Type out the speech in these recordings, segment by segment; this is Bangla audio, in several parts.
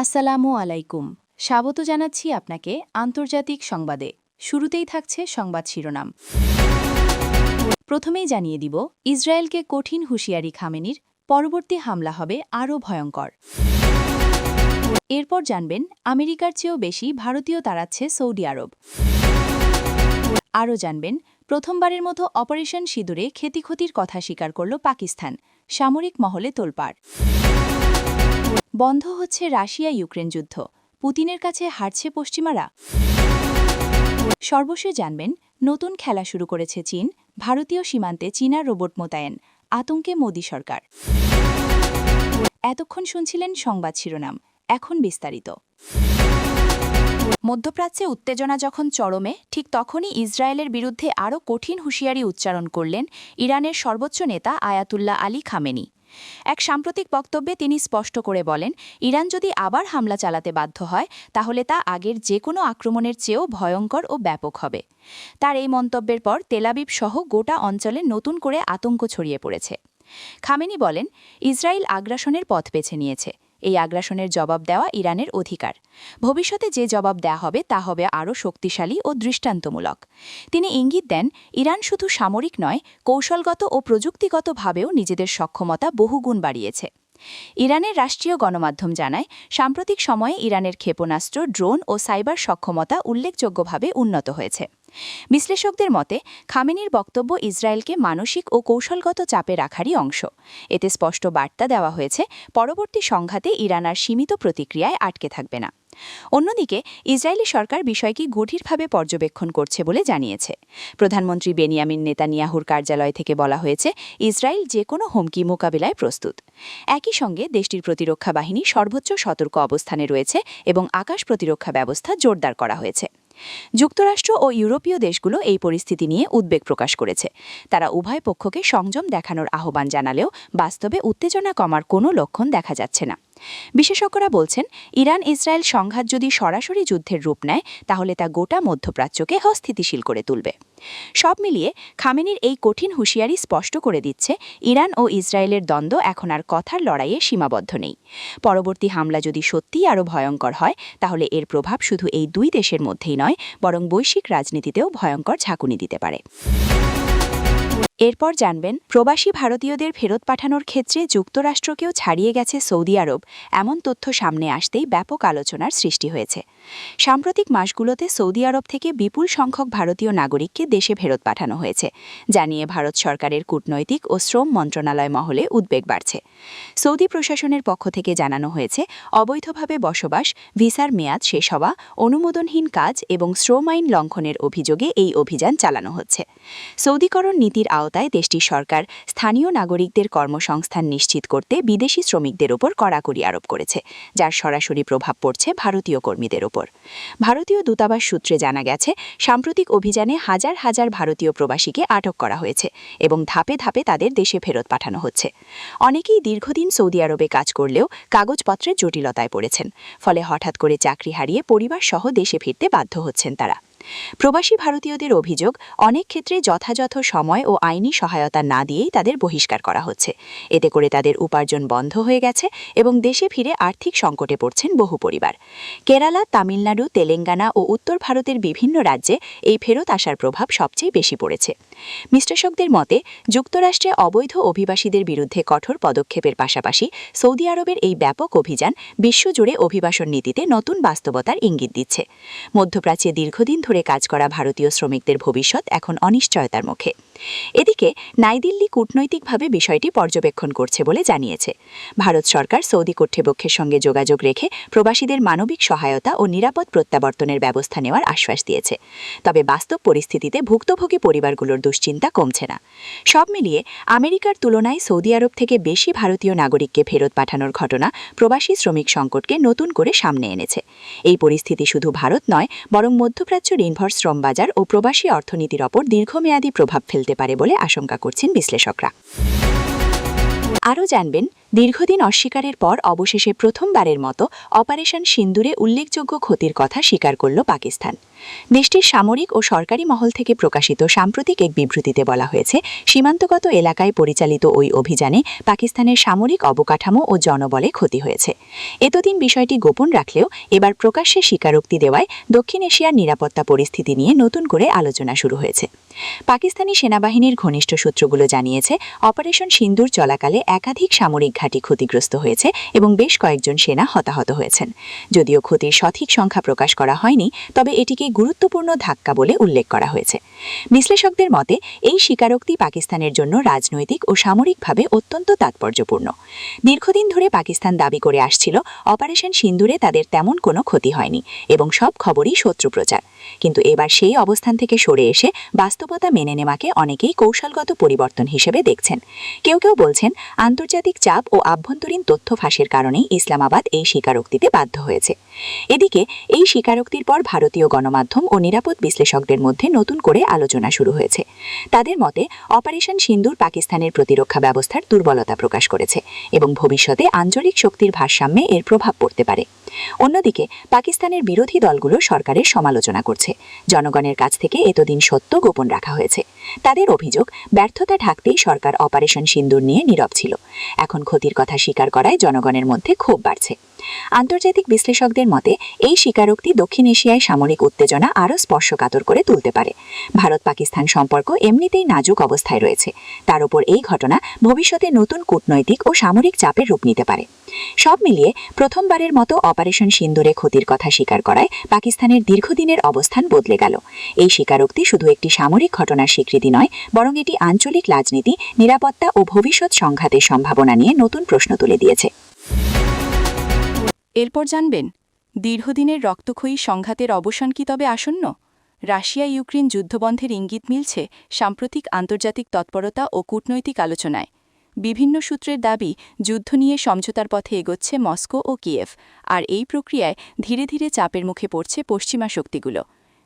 আসসালামু আলাইকুম। স্বাগত জানাচ্ছি আপনাকে আন্তর্জাতিক সংবাদে। শুরুতেই থাকছে সংবাদ শিরোনাম। প্রথমেই জানিয়ে দিব, ইসরায়েলকে কঠিন হুঁশিয়ারি খামেনির, পরবর্তী হামলা হবে আরও ভয়ঙ্কর। এরপর জানবেন, আমেরিকার চেয়েও বেশি ভারতীয় তাড়াচ্ছে সৌদি আরব। আরও জানবেন, প্রথমবারের মতো অপারেশন সিঁদুরে ক্ষতিক্ষতির কথা স্বীকার করল পাকিস্তান। সামরিক মহলে তোলপাড়। বন্ধ হচ্ছে রাশিয়া ইউক্রেন যুদ্ধ। পুতিনের কাছে হারছে পশ্চিমারা। সর্বশেষ জানবেন, নতুন খেলা শুরু করেছে চীন, ভারতীয় সীমান্তে চীনা রোবট মোতায়েন, আতঙ্কে মোদী সরকার। এতক্ষণ শুনছিলেন সংবাদ শিরোনাম, এখন বিস্তারিত। মধ্যপ্রাচ্যে উত্তেজনা যখন চরমে, ঠিক তখনই ইসরায়েলের বিরুদ্ধে আরও কঠিন হুঁশিয়ারি উচ্চারণ করলেন ইরানের সর্বোচ্চ নেতা আয়াতুল্লাহ আলী খামেনি। এক সাম্প্রতিক বক্তব্যে তিনি স্পষ্ট করে বলেন, ইরান যদি আবার হামলা চালাতে বাধ্য হয়, তাহলে তা আগের যে কোনো আক্রমণের চেয়েও ভয়ঙ্কর ও ব্যাপক হবে। তার এই মন্তব্যের পর তেলাবিব সহ গোটা অঞ্চলে নতুন করে আতঙ্ক ছড়িয়ে পড়েছে। খামেনি বলেন, ইসরায়েল আগ্রাসনের পথ বেছে নিয়েছে। এই আগ্রাসনের জবাব দেওয়া ইরানের অধিকার। ভবিষ্যতে যে জবাব দেয়া হবে তা হবে আরও শক্তিশালী ও দৃষ্টান্তমূলক। তিনি ইঙ্গিত দেন, ইরান শুধু সামরিক নয়, কৌশলগত ও প্রযুক্তিগতভাবেও নিজেদের সক্ষমতা বহুগুণ বাড়িয়েছে। ইরানের রাষ্ট্রীয় গণমাধ্যম জানায়, সাম্প্রতিক সময়ে ইরানের ক্ষেপণাস্ত্র, ড্রোন ও সাইবার সক্ষমতা উল্লেখযোগ্যভাবে উন্নত হয়েছে। বিশ্লেষকদের মতে, খামেনির বক্তব্য ইসরায়েলকে মানসিক ও কৌশলগত চাপে রাখারই অংশ। এতে স্পষ্ট বার্তা দেওয়া হয়েছে, পরবর্তী সংঘাতে ইরান আর সীমিত প্রতিক্রিয়ায় আটকে থাকবে না। অন্যদিকে, ইসরায়েলি সরকার বিষয়টি গভীরভাবে পর্যবেক্ষণ করছে বলে জানিয়েছে। প্রধানমন্ত্রী বেনিয়ামিন নেতানিয়াহুর কার্যালয় থেকে বলা হয়েছে, ইসরায়েল যে কোনো হুমকি মোকাবিলায় প্রস্তুত। একই সঙ্গে, দেশটির প্রতিরক্ষা বাহিনী সর্বোচ্চ সতর্ক অবস্থানে রয়েছে এবং আকাশ প্রতিরক্ষা ব্যবস্থা জোরদার করা হয়েছে। যুক্তরাষ্ট্র ও ইউরোপীয় দেশগুলো এই পরিস্থিতি নিয়ে উদ্বেগ প্রকাশ করেছে। তারা উভয় পক্ষকে সংযম দেখানোর আহ্বান জানালেও বাস্তবে উত্তেজনা কমার কোনো লক্ষণ দেখা যাচ্ছে না। বিশেষজ্ঞরা বলছেন, ইরান ইসরায়েল সংঘাত যদি সরাসরি যুদ্ধের রূপ নেয়, তাহলে তা গোটা মধ্যপ্রাচ্যকে অস্থিতিশীল করে তুলবে। সব মিলিয়ে খামেনির এই কঠিন হুঁশিয়ারি স্পষ্ট করে দিচ্ছে, ইরান ও ইসরায়েলের দ্বন্দ্ব এখন আর কথার লড়াইয়ে সীমাবদ্ধ নেই। পরবর্তী হামলা যদি সত্যিই আরও ভয়ঙ্কর হয়, তাহলে এর প্রভাব শুধু এই দুই দেশের মধ্যেই নয়, বরং বৈশ্বিক রাজনীতিতেও ভয়ঙ্কর ঝাঁকুনি দিতে পারে। এরপর জানবেন, প্রবাসী ভারতীয়দের ফেরত পাঠানোর ক্ষেত্রে যুক্তরাষ্ট্রকেও ছাড়িয়ে গেছে সৌদি আরব। এমন তথ্য সামনে আসতেই ব্যাপক আলোচনার সৃষ্টি হয়েছে। সাম্প্রতিক মাসগুলোতে সৌদি আরব থেকে বিপুল সংখ্যক ভারতীয় নাগরিককে দেশে ফেরত পাঠানো হয়েছে জানিয়ে ভারত সরকারের কূটনৈতিক ও শ্রম মন্ত্রণালয় মহলে উদ্বেগ বাড়ছে। সৌদি প্রশাসনের পক্ষ থেকে জানানো হয়েছে, অবৈধভাবে বসবাস, ভিসার মেয়াদ শেষ হওয়া, অনুমোদনহীন কাজ এবং শ্রম আইন লঙ্ঘনের অভিযোগে এই অভিযান চালানো হচ্ছে। সৌদিকরণ নীতির আওতায় দেশটির সরকার স্থানীয় নাগরিকদের কর্মসংস্থান নিশ্চিত করতে বিদেশি শ্রমিকদের ওপর কড়াকড়ি আরোপ করেছে, যার সরাসরি প্রভাব পড়ছে ভারতীয় কর্মীদের ওপর। ভারতীয় দূতাবাস সূত্রে জানা গেছে, সাম্প্রতিক অভিযানে হাজার হাজার ভারতীয় প্রবাসীকে আটক করা হয়েছে এবং ধাপে ধাপে তাদের দেশে ফেরত পাঠানো হচ্ছে। অনেকেই দীর্ঘদিন সৌদি আরবে কাজ করলেও কাগজপত্রের জটিলতায় পড়েছেন, ফলে হঠাৎ করে চাকরি হারিয়ে পরিবার সহ দেশে ফিরতে বাধ্য হচ্ছেন তারা। প্রবাসী ভারতীয়দের অভিযোগ, অনেক ক্ষেত্রে যথাযথ সময় ও আইনি সহায়তা না দিয়েই তাদের বহিষ্কার করা হচ্ছে। এতে করে তাদের উপার্জন বন্ধ হয়ে গেছে এবং দেশে ফিরে আর্থিক সংকটে পড়ছেন বহু পরিবার। কেরালা, তামিলনাড়ু, তেলেঙ্গানা ও উত্তর ভারতের বিভিন্ন রাজ্যে এই ফেরত আসার প্রভাব সবচেয়ে বেশি পড়েছে। বিশ্লেষকদের মতে, যুক্তরাষ্ট্রে অবৈধ অভিবাসীদের বিরুদ্ধে কঠোর পদক্ষেপের পাশাপাশি সৌদি আরবের এই ব্যাপক অভিযান বিশ্বজুড়ে অভিবাসন নীতিতে নতুন বাস্তবতার ইঙ্গিত দিচ্ছে। মধ্যপ্রাচ্যে দীর্ঘদিন ধরে কাজ করা ভারতীয় শ্রমিকদের ভবিষ্যৎ এখন অনিশ্চয়তার মুখে। এদিকে, নাইদিল্লি কূটনৈতিকভাবে বিষয়টি পর্যবেক্ষণ করছে বলে জানিয়েছে। ভারত সরকার সৌদি কর্তৃপক্ষের সঙ্গে যোগাযোগ রেখে প্রবাসীদের মানবিক সহায়তা ও নিরাপদ প্রত্যাবর্তনের ব্যবস্থা নেওয়ার আশ্বাস দিয়েছে। তবে বাস্তব পরিস্থিতিতে ভুক্তভোগী পরিবারগুলোর দুশ্চিন্তা কমছে না। সব মিলিয়ে আমেরিকার তুলনায় সৌদি আরব থেকে বেশি ভারতীয় নাগরিককে ফেরত পাঠানোর ঘটনা প্রবাসী শ্রমিক সংকটকে নতুন করে সামনে এনেছে। এই পরিস্থিতি শুধু ভারত নয়, বরং মধ্যপ্রাচ্য নির্ভর শ্রম বাজার ও প্রবাসী অর্থনীতির ওপর দীর্ঘমেয়াদী প্রভাব ফেলতে পারে বলে আশঙ্কা করছেন বিশ্লেষকরা। আরও জানবেন দীর্ঘদিন অস্বীকারের পর অবশেষে প্রথমবারের মতো অপারেশন সিন্দুরে উল্লেখযোগ্য ক্ষতির কথা স্বীকার করল পাকিস্তান। দেশটির সামরিক ও সরকারি মহল থেকে প্রকাশিত সাম্প্রতিক এক বিবৃতিতে বলা হয়েছে, সীমান্তগত এলাকায় পরিচালিত ওই অভিযানে পাকিস্তানের সামরিক অবকাঠামো ও জনবলে ক্ষতি হয়েছে। এতদিন বিষয়টি গোপন রাখলেও এবার প্রকাশ্যে স্বীকারোক্তি দেওয়ায় দক্ষিণ এশিয়ার নিরাপত্তা পরিস্থিতি নিয়ে নতুন করে আলোচনা শুরু হয়েছে। পাকিস্তানি সেনাবাহিনীর ঘনিষ্ঠ সূত্রগুলো জানিয়েছে, অপারেশন সিন্দুর চলাকালে একাধিক সামরিক ঘাঁটি ক্ষতিগ্রস্ত হয়েছে এবং বেশ কয়েকজন সেনা হতাহত হয়েছেন। যদিও ক্ষতির সঠিক সংখ্যা প্রকাশ করা হয়নি, তবে এটিকে গুরুত্বপূর্ণ ধাক্কা বলে উল্লেখ করা হয়েছে। বিশ্লেষকদের মতে, এই স্বীকারোক্তি পাকিস্তানের জন্য রাজনৈতিক ও সামরিকভাবে অত্যন্ত তাৎপর্যপূর্ণ। দীর্ঘদিন ধরে পাকিস্তান দাবি করে আসছিল, অপারেশন সিন্দুরে তাদের তেমন কোনো ক্ষতি হয়নি এবং সব খবরই শত্রু প্রচার। কিন্তু এবার সেই অবস্থান থেকে সরে এসে বাস্তবতা মেনে নেওয়াকে অনেকেই কৌশলগত পরিবর্তন হিসেবে দেখছেন। কেউ কেউ বলছেন, আন্তর্জাতিক চাপ ও আভ্যন্তরীণ তথ্য ফাঁসের কারণে ইসলামাবাদ এই স্বীকারোক্তিতে বাধ্য হয়েছে। এদিকে, এই স্বীকারোক্তির পর ভারতীয় গণমাধ্যম ও নিরাপদ বিশ্লেষকদের মধ্যে নতুন করে আলোচনা শুরু হয়েছে। তাদের মতে, অপারেশন সিন্দুর পাকিস্তানের প্রতিরক্ষা ব্যবস্থার দুর্বলতা প্রকাশ করেছে এবং ভবিষ্যতে আঞ্চলিক শক্তির ভারসাম্যে এর প্রভাব পড়তে পারে। অন্যদিকে, পাকিস্তানের বিরোধী দলগুলো সরকারের সমালোচনা করছে। জনগণের কাছ থেকে এতদিন সত্য গোপন রাখা হয়েছে। তাদের অভিযোগ, ব্যর্থতা ঢাকতেই সরকার অপারেশন সিন্দুর নিয়ে নীরব ছিল। এখন ক্ষতির কথা স্বীকার করায় জনগণের মধ্যে ক্ষোভ বাড়ছে। আন্তর্জাতিক বিশ্লেষকদের মতে, এই স্বীকারোক্তি দক্ষিণ এশিয়ায় সামরিক উত্তেজনা আরও স্পর্শকাতর করে তুলতে পারে। ভারত পাকিস্তান সম্পর্ক এমনিতেই নাজুক অবস্থায় রয়েছে। তার উপর এই ঘটনা ভবিষ্যতে নতুন কূটনৈতিক ও সামরিক চাপের রূপ নিতে পারে। সব মিলিয়ে প্রথমবারের মতো অপারেশন সিন্দুরে ক্ষতির কথা স্বীকার করায় পাকিস্তানের দীর্ঘদিনের অবস্থান বদলে গেল। এই স্বীকারোক্তি শুধু একটি সামরিক ঘটনার স্বীকৃতি নয়, বরং এটি আঞ্চলিক রাজনীতি, নিরাপত্তা ও ভবিষ্যৎ সংঘাতের সম্ভাবনা নিয়ে নতুন প্রশ্ন তুলে দিয়েছে। এরপর জানবেন, দীর্ঘদিনের রক্তক্ষয়ী সংঘাতের অবসান কি তবে আসন্ন? রাশিয়া ইউক্রেন যুদ্ধবন্ধের ইঙ্গিত মিলছে সাম্প্রতিক আন্তর্জাতিক তৎপরতা ও কূটনৈতিক আলোচনায়। বিভিন্ন সূত্রের দাবি, যুদ্ধ নিয়ে সমঝোতার পথে এগোচ্ছে মস্কো ও কিয়েভ, আর এই প্রক্রিয়ায় ধীরে ধীরে চাপের মুখে পড়ছে পশ্চিমা শক্তিগুলো।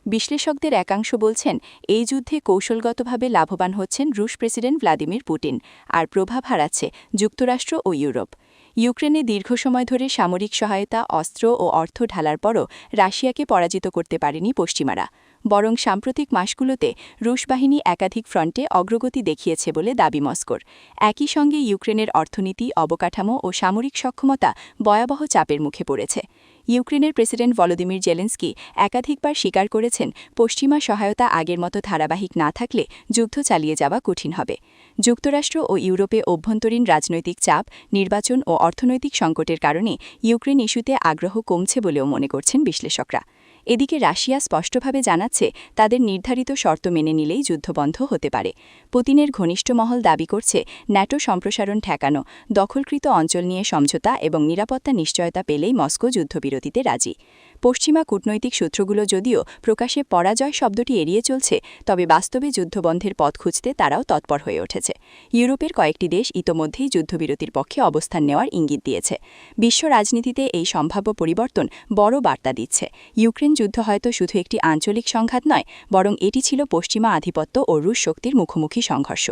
বিশ্লেষকদের একাংশ বলছেন, এই যুদ্ধে কৌশলগতভাবে লাভবান হচ্ছেন রুশ প্রেসিডেন্ট ভ্লাদিমির পুটিন আর প্রভাব হারাচ্ছে যুক্তরাষ্ট্র ও ইউরোপ। ইউক্রেনে দীর্ঘ সময় ধরে সামরিক সহায়তা, অস্ত্র ও অর্থ ঢালার পরও রাশিয়াকে পরাজিত করতে পারেনি পশ্চিমারা। বরং সাম্প্রতিক মাসগুলোতে রুশ বাহিনী একাধিক ফ্রন্টে অগ্রগতি দেখিয়েছে বলে দাবি মস্কোর। একই সঙ্গে ইউক্রেনের অর্থনীতি, অবকাঠামো ও সামরিক সক্ষমতা ভয়াবহ চাপের মুখে পড়েছে। ইউক্রেনের প্রেসিডেন্ট ভলোদিমির জেলেন্সকি একাধিকবার স্বীকার করেছেন, পশ্চিমা সহায়তা আগের মতো ধারাবাহিক না থাকলে যুদ্ধ চালিয়ে যাওয়া কঠিন হবে। যুক্তরাষ্ট্র ও ইউরোপে অভ্যন্তরীণ রাজনৈতিক চাপ, নির্বাচন ও অর্থনৈতিক সংকটের কারণে ইউক্রেন ইস্যুতে আগ্রহ কমছে বলেও মনে করছেন বিশ্লেষকরা। এদিকে রাশিয়া স্পষ্টভাবে জানাচ্ছে তাদের নির্ধারিত শর্ত মেনে নিলেই যুদ্ধবন্ধ হতে পারে। পুতিনের ঘনিষ্ঠ মহল দাবি করছে, ন্যাটো সম্প্রসারণ ঠেকানো, দখলকৃত অঞ্চল নিয়ে সমঝোতা এবং নিরাপত্তা নিশ্চয়তা পেলেই মস্কো যুদ্ধবিরতিতে রাজি। পশ্চিমা কূটনৈতিক সূত্রগুলো যদিও প্রকাশে পরাজয় শব্দটি এড়িয়ে চলছে, তবে বাস্তবে যুদ্ধবন্ধের পথ খুঁজতে তারাও তৎপর হয়ে উঠেছে। ইউরোপের কয়েকটি দেশ ইতোমধ্যেই যুদ্ধবিরতির পক্ষে অবস্থান নেওয়ার ইঙ্গিত দিয়েছে। বিশ্ব রাজনীতিতে এই সম্ভাব্য পরিবর্তন বড় বার্তা দিচ্ছে। ইউক্রেন যুদ্ধ হয়তো শুধু একটি আঞ্চলিক সংঘাত নয়, বরং এটি ছিল পশ্চিমা আধিপত্য ও রুশ শক্তির মুখোমুখি সংঘর্ষ।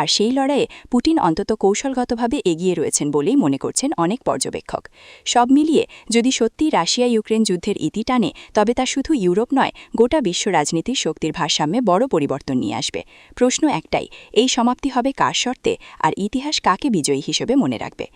আর সেই লড়াইয়ে পুটিন অন্তত কৌশলগতভাবে এগিয়ে রয়েছেন বলেই মনে করছেন অনেক পর্যবেক্ষক। সব মিলিয়ে যদি সত্যি রাশিয়া ইউক্রেন যুদ্ধের ইতি টানে, তবে তা শুধু ইউরোপ নয়, গোটা বিশ্ব রাজনীতির শক্তির ভারসাম্যে বড় পরিবর্তন নিয়ে আসবে। প্রশ্ন একটাই, এই সমাপ্তি হবে কার শর্তে আর ইতিহাস কাকে বিজয়ী হিসেবে মনে রাখবে?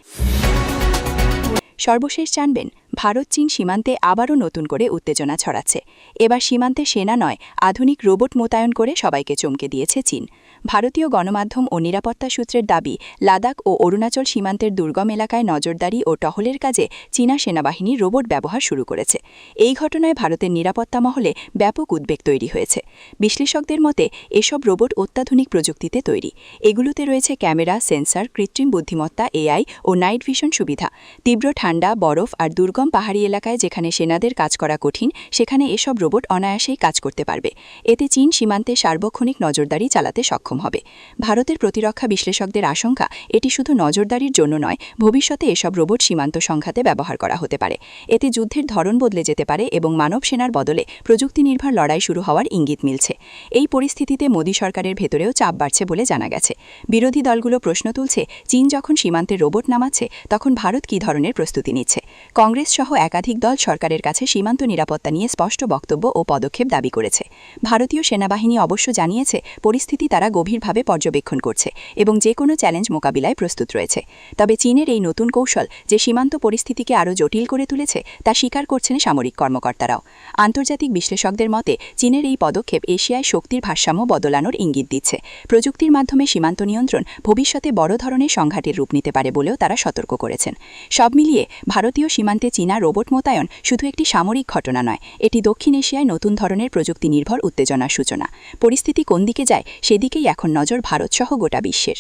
সর্বশেষ জানবেন, ভারত চীন সীমান্তে আবারও নতুন করে উত্তেজনা ছড়াচ্ছে। এবার সীমান্তে সেনা নয়, আধুনিক রোবট মোতায়েন করে সবাইকে চমকে দিয়েছে চীন। ভারতীয় গণমাধ্যম ও নিরাপত্তা সূত্রের দাবি, লাদাখ ও অরুণাচল সীমান্তের দুর্গম এলাকায় নজরদারি ও টহলের কাজে চীনা সেনাবাহিনী রোবট ব্যবহার শুরু করেছে। এই ঘটনায় ভারতের নিরাপত্তা মহলে ব্যাপক উদ্বেগ তৈরি হয়েছে। বিশ্লেষকদের মতে, এসব রোবট অত্যাধুনিক প্রযুক্তিতে তৈরি। এগুলোতে রয়েছে ক্যামেরা, সেন্সর, কৃত্রিম বুদ্ধিমত্তা, এআই ও নাইট ভিশন সুবিধা। তীব্র ঠান্ডা, বরফ আর দুর্গম পাহাড়ি এলাকায় যেখানে সেনাদের কাজ করা কঠিন, সেখানে এসব রোবট অনায়াসেই কাজ করতে পারবে। এতে চীন সীমান্তে সার্বক্ষণিক নজরদারি চালাতে সক্ষম। সক্ষম হবে। ভারতের প্রতিরক্ষা বিশ্লেষকদের আশঙ্কা, এটি শুধু নজরদারির জন্য নয়, ভবিষ্যতে এসব রোবট সীমান্ত সংঘাতে ব্যবহার করা হতে পারে। এতে যুদ্ধের ধরন বদলে যেতে পারে এবং মানব সেনার বদলে প্রযুক্তি নির্ভর লড়াই শুরু হওয়ার ইঙ্গিত মিলছে। এই পরিস্থিতিতে মোদী সরকারের ভেতরেও চাপ বাড়ছে বলে জানা গেছে। বিরোধী দলগুলো প্রশ্ন তুলছে, চীন যখন সীমান্তে রোবট নামাচ্ছে, তখন ভারত কী ধরনের প্রস্তুতি নিচ্ছে? কংগ্রেস সহ একাধিক দল সরকারের কাছে সীমান্ত নিরাপত্তা নিয়ে স্পষ্ট বক্তব্য ও পদক্ষেপ দাবি করেছে। ভারতীয় সেনাবাহিনী অবশ্য জানিয়েছে, পরিস্থিতি তারা গভীরভাবে পর্যবেক্ষণ করছে এবং যে কোনো চ্যালেঞ্জ মোকাবিলায় প্রস্তুত রয়েছে। তবে চীনের এই নতুন কৌশল যে সীমান্ত পরিস্থিতিকে আরও জটিল করে তুলেছে, তা স্বীকার করছেন সামরিক কর্মকর্তারাও। আন্তর্জাতিক বিশ্লেষকদের মতে, চীনের এই পদক্ষেপ এশিয়ায় শক্তির ভারসাম্য বদলানোর ইঙ্গিত দিচ্ছে। প্রযুক্তির মাধ্যমে সীমান্ত নিয়ন্ত্রণ ভবিষ্যতে বড় ধরনের সংঘাতের রূপ নিতে পারে বলেও তারা সতর্ক করেছেন। সব মিলিয়ে ভারতীয় সীমান্তে চীনা রোবট মোতায়ন শুধু একটি সামরিক ঘটনা নয়, এটি দক্ষিণ এশিয়ায় নতুন ধরনের প্রযুক্তি নির্ভর উত্তেজনার সূচনা। পরিস্থিতি কোন দিকে যায়, সেদিকেই এখন নজর ভারতসহ গোটা বিশ্বের।